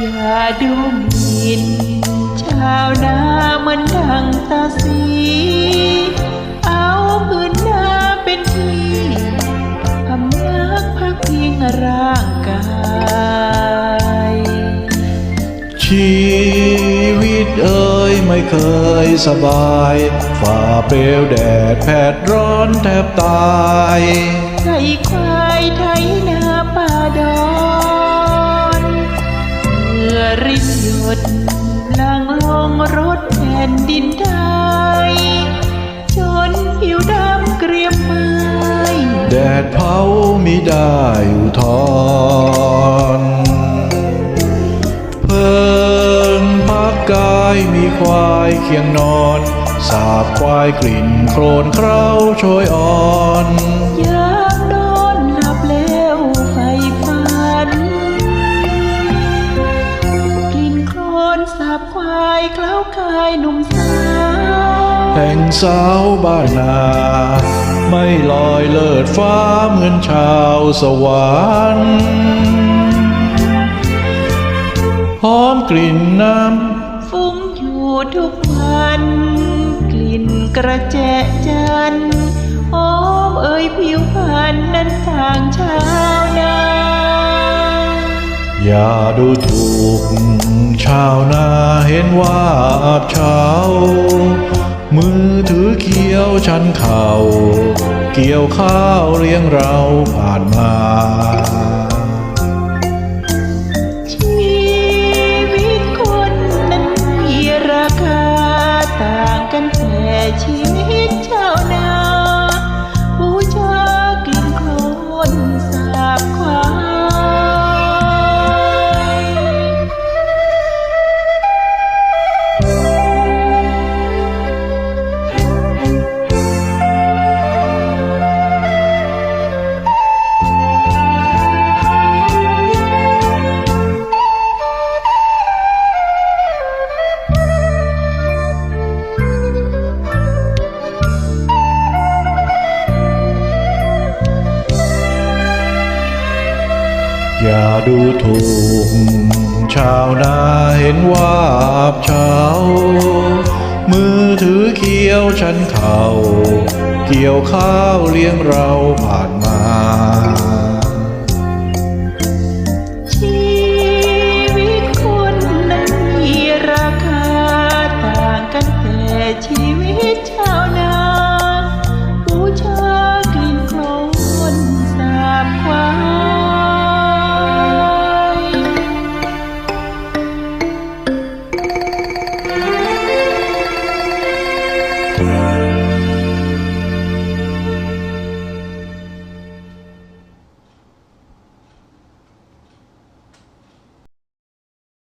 ดูหมิ่นชาวนาเหมือนดังตาสี เอาพื้นนาเป็นที่พำนักพักพิงร่างกายชีวิตเอ่ยไม่เคยสบายฝ่าเปลวแดดแผดร้อนแทบตายไก่ควายไถน ดลางลงรถแผ่นดินไทยจนผิวดำเกรียมไม้แดดเผาไมิได้อุทธรเพิ่งพักกายมีควายเคียงนอน สาบควายกลิ่นโครนเคร้าโชยอ่อนยามนายหนุ่มสาวแห่งสาวบ้านนา ไม่ลอยเลิศฟ้าเหมือนชาวสวรรค์หอมกลิ่นน้ำฟุ้งอยู่ทุกวัน กลิ่นกระแจจันหอมเอ่ยผิวพรรณนั้นต่างชาวนา อย่าดูถูก ชาวนาเห็นว่าอาบเฉามือถือเขียวชันเข่า เกี่ยวข้าวเลี้ยงเราผ่านมา อย่าดูถูก ชาวนาเห็นว่าอับเฉามือถือเขียวชันเข่า เกี่ยวข้าวเลี้ยงเราผ่านมา